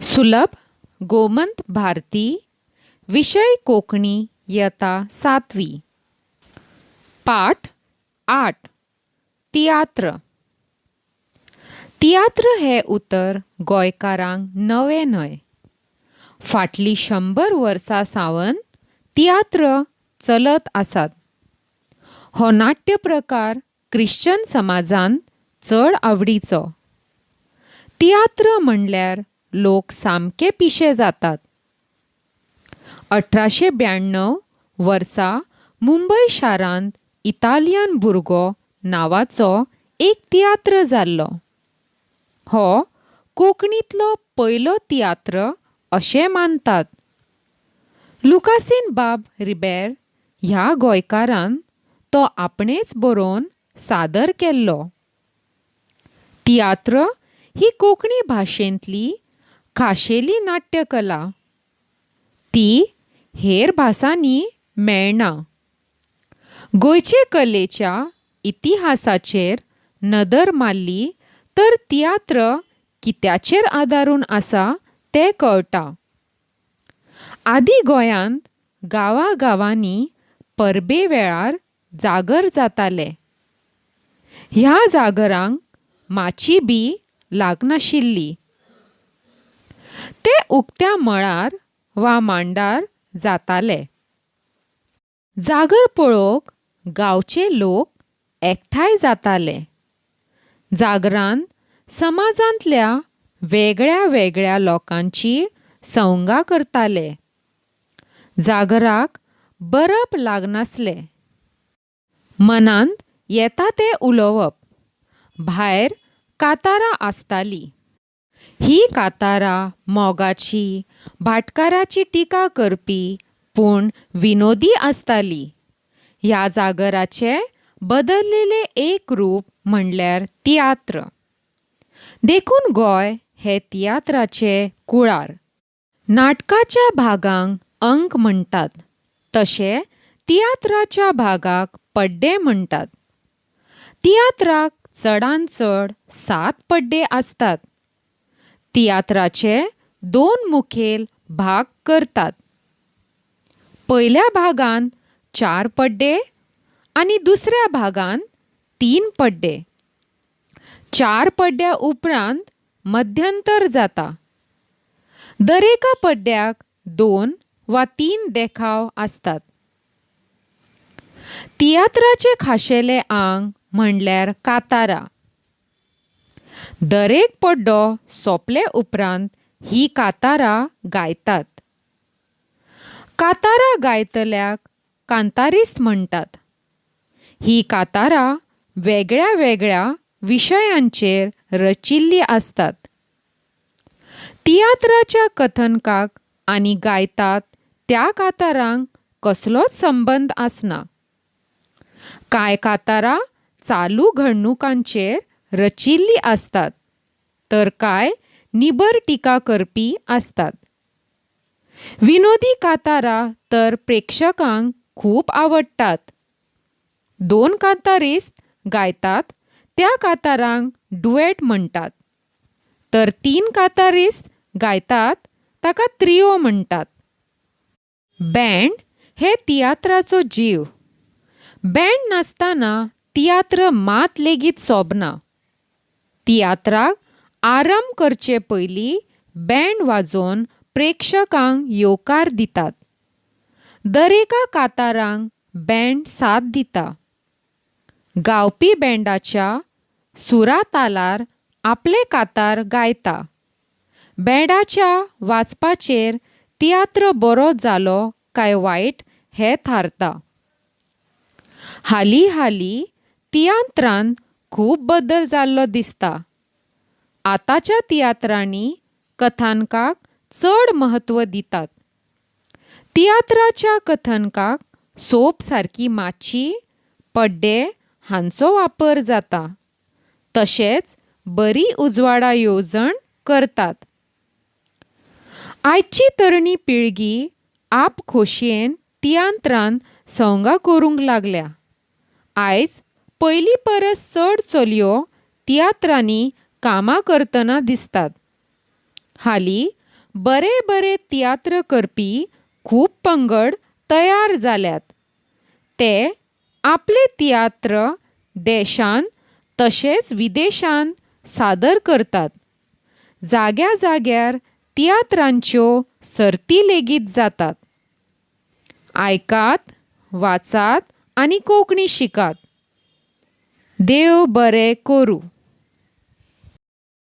सुलभ गोमंत भारती विषय कोकणी यता सातवी. पाठ आठ. तियात्र. तियात्र हे उतर गोंयकारांक नवें न्हय फाटलीं शंबर वर्सां सावन तियात्र चलत आसात. हो नाट्य प्रकार क्रिश्चन समाजांत चड आवडीचो. तियात्र म्हणल्यार लोक सामके पिशे जातात. अठराशे ब्याण्णव वर्सा मुंबय शारांत इतालियन भुरगो नांवाचो एक तियात्र जाल्लो. हो कोंकणींतलो पयलो तियात्र अशें मानतात. लुकासीन बाब रिबेर ह्या गोंयकारान तो आपणेच बरोवन सादर केल्लो. तियात्र ही कोंकणी भाशेंतली खाशेली नाट्यकला. ती हेर भासांनी मेळना गोंयचे कलेच्या इतिहासाचेर नदर मारली तर तियात्र कित्याचेर आदारून आसा तें कळटा. आदी गोंयांत गांवा गांवांनी परबे वेळार जागर जाताले. ह्या जागरांक माची बी लागनाशिल्ली. ते उक्त्या मळार वा मांडार जाताले. जागर पळोवंक गांवचे लोक एकठांय जाताले. जागरान समाजांतल्या वेगळ्या वेगळ्या लोकांची संवगां करताले. जागराक बरप लागनासले. मनांत येता तें उलोवप. भायर कांतारां आसतालीं. ही कांतारां मोगाची भाटकाराची टिका करपी पूण विनोदी आसतालीं ह्या जागराचे बदललेले एक रूप म्हणल्यार तियात्र. देखून गोंय हे तियात्राचे कुळार. नाटकाच्या भागांक अंक म्हणटात तशे तियात्राच्या भागाक पड्डे म्हणटात तियात्राक चडांत चड सात पड्डे आसतात तियात्राचे दोन मुखेल भाग करतात. पयल्या भागांत चार पड्डे आनी दुसऱ्या भागांत तीन पड्डे. चार पड्ड्या उपरांत मध्यंतर जाता. दरेका पड्ड्याक दोन वा तीन देखाव आसतात तियात्राचे खाशेले आंग म्हणल्यार कांतारां. दरेक पड्डो सोंपले उपरांत ही कांतारां गायतात. कांतारां गायतल्याक कांतारिस्त म्हणटात ही कांतारां वेगळ्या वेगळ्या विशयांचेर रचिल्लीं आसतात तियात्राच्या कथनकाक आनी गायतात त्या कांतारांक कसलोच संबंद आसना. कांय कांतारां चालू घडणुकांचेर रचिल्लीं आसतात तर कांय? निबर टिका करपी आसतात विनोदी कांतारां तर प्रेक्षकांक खूब आवडटात दोन कांतारीस्त गायतात त्या कांतारांक डुएट म्हणटात तर तीन कांतारीस्त गायतात ताका त्रियो म्हणटात बँड हे तियात्राचो जीव. बँड नासतना तियात्र मात लेगीत सोबना. तियात्राक आरंभ करचे पयलीं बँड वाजोवन प्रेक्षकांक येवकार दितात. दरेका कांतारांक बँड साथ दिता. गावपी बँडाच्या सुरा तालार आपले कांतार गायता. बँडाच्या वाचपाचेर तियात्र बरो जालो काय वायट हें थारता. हालीं हालीं तियात्रांत खूब बदल जाल्लो दिसता. आतांच्या तियात्रांनी कथानकाक चड म्हत्व दितात. तियात्राच्या कथनकाक सोप सारकी माची पड्डे हांचो वापर जाता. तशेंच बरी उजवाडा येवजण करतात. आयची तरणी पिळगी आप खोशयेन तियात्रांत संगा करूंक लागल्या. आयज पयलीं परस चड चलयो तियात्रांनी कामां करतना दिसतात. हालीं बरे बरे तियात्र करपी खूब पंगड तयार जाल्यात ते आपले तियात्र देशांत तशेंच विदेशांत सादर करतात. जाग्या जाग्यार तियात्रांच्यो सर्ती लेगीत जातात. आयकात वाचात आनी कोंकणी शिकात. देव बरें करूं